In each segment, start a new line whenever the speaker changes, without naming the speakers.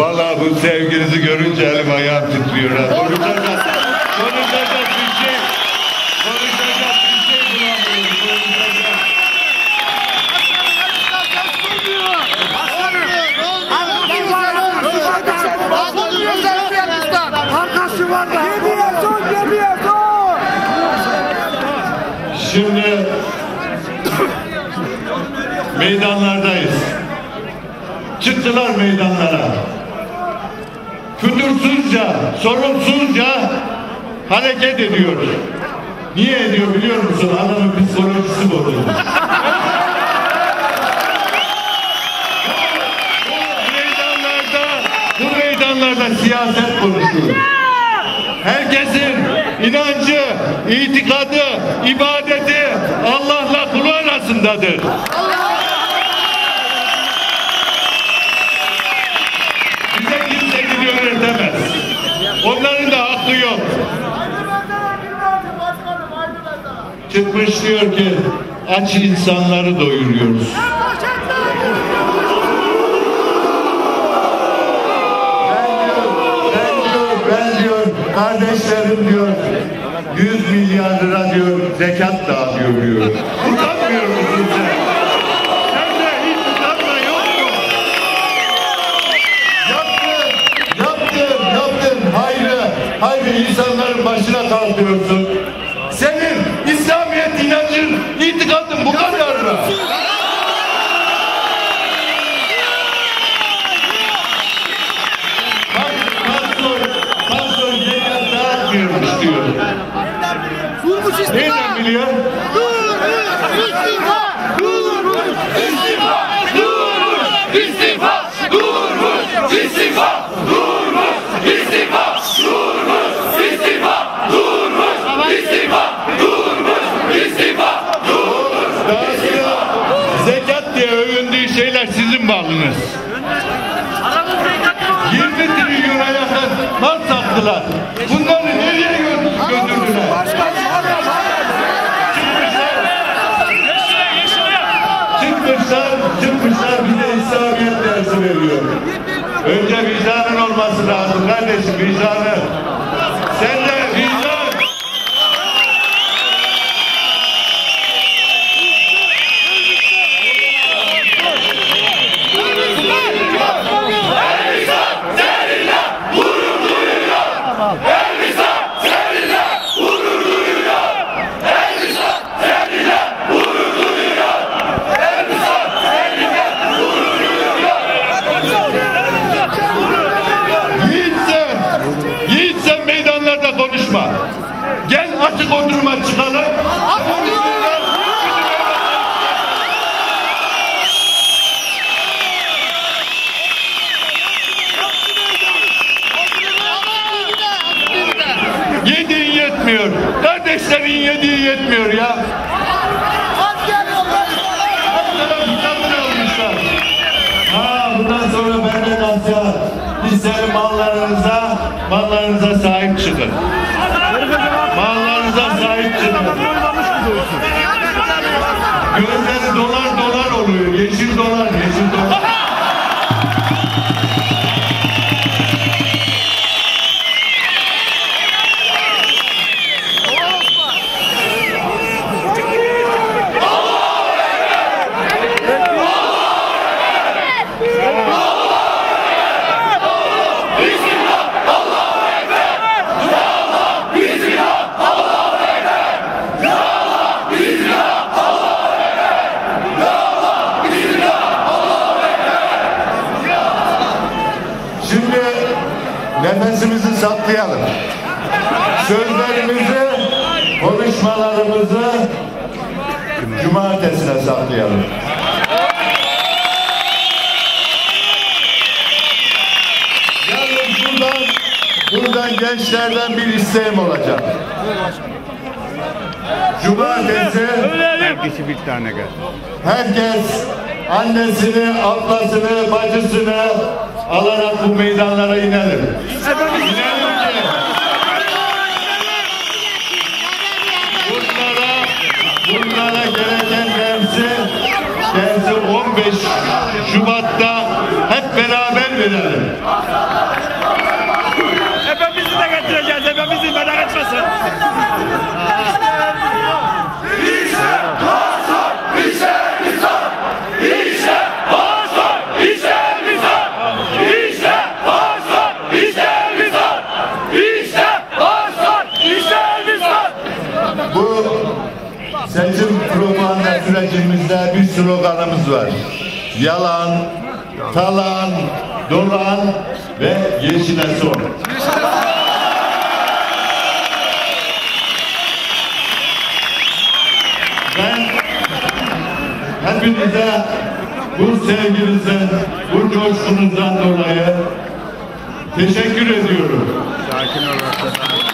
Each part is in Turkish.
bu sevginizi görünce elim ayağım titriyor. ha. Konuşacak, konuşacak bir şey, konuşacak bir şey bulamıyorum. Konuşacak.
Arkası var da. Geriye son, geriye son.
Şimdi meydanlardayız. Çıktılar meydanlara. Fütursuzca, sorumsuzca hareket ediyor. Niye ediyor biliyor musun? Adamın psikolojisi bozuldu. Bu meydanlarda, bu meydanlarda siyaset konuşuyor. Herkesin inancı, itikadı, ibadeti Allah'la kulu arasındadır. Bize Çıkmış diyor ki aç insanları doyuruyoruz. Ben diyor, ben diyor, kardeşlerim diyor, 100 milyar lira diyor, zekat dağıtıyor diyor. Utanmıyor musun sen? Sen de hiç utanma yok mu? Yaptın, yaptın, yaptın, hayrı, hayrı insanların itikadın bu kadar.
Durmuş istifa.
Nereden biliyor?
İstifa. Durmuş.
İstifa! Durmuş! İstifa! Durmuş! İstifa! Durmuş! İstifa! Durmuş! İstifa! Durmuş! İstifa! Durmuş! İstifa!
Dağıtıyor. Zekat diye övündüğü şeyler malınız. 20 trilyona yakın mal sattılar. Bunları nereye gö- götürdüler? Çıkmışlar, çıkmışlar bize İslamiyet dersi veriyor. Önce vicdanın olması lazım kardeşim, vicdanı. Sen de yiğitsen meydanlarda konuşma. Gel açık oturuma çıkalım. Yediğin yetmiyor. Kardeşlerin yediği yetmiyor ya. Ha bundan sonra benden nasihat. Senin mallarınıza, mallarınıza sahip çıkın. Mallarınıza sahip çıkın. Gözleri dolar dolar oluyor. Yeşil dolar, yeşil nefesimizi saklayalım. Sözlerimizi, konuşmalarımızı cumartesine saklayalım. Yalnız buradan, buradan gençlerden bir isteğim olacak. Cumartesi
Herkesi bir tane gel.
herkes annesini, ablasını, bacısını alarak bu meydanlara inelim. İnelim ki bunlara, bunlara gereken dersi, dersi 15 Şubat'ta hep beraber verelim. seçim propaganda sürecimizde bir sloganımız var. Yalan, talan, dolan ve yeşile son. Ben hepinize bu sevginizden, bu coşkunuzdan dolayı teşekkür ediyorum.
Sakin
olun.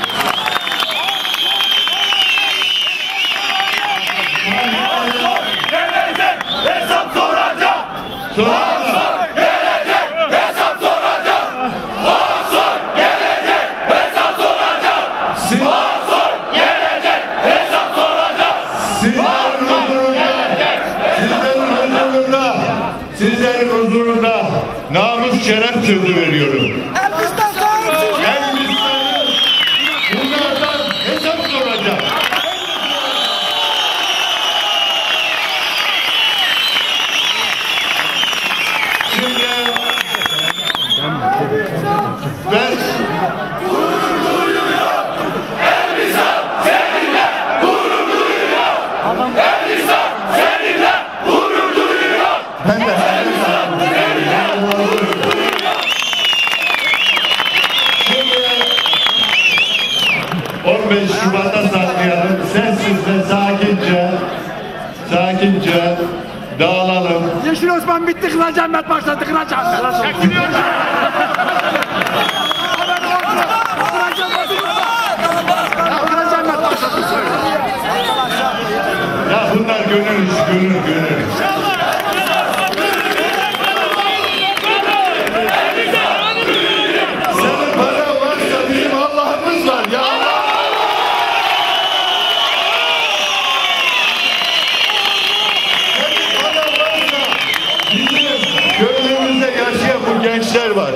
Sizlerin huzurunda, sizlerin huzurunda, sizlerin huzurunda namus şeref sözü veriyorum. Dağılalım.
Yeşil Osman bitti kıracan met başladı kıracan. Çekiliyor
Gençler var.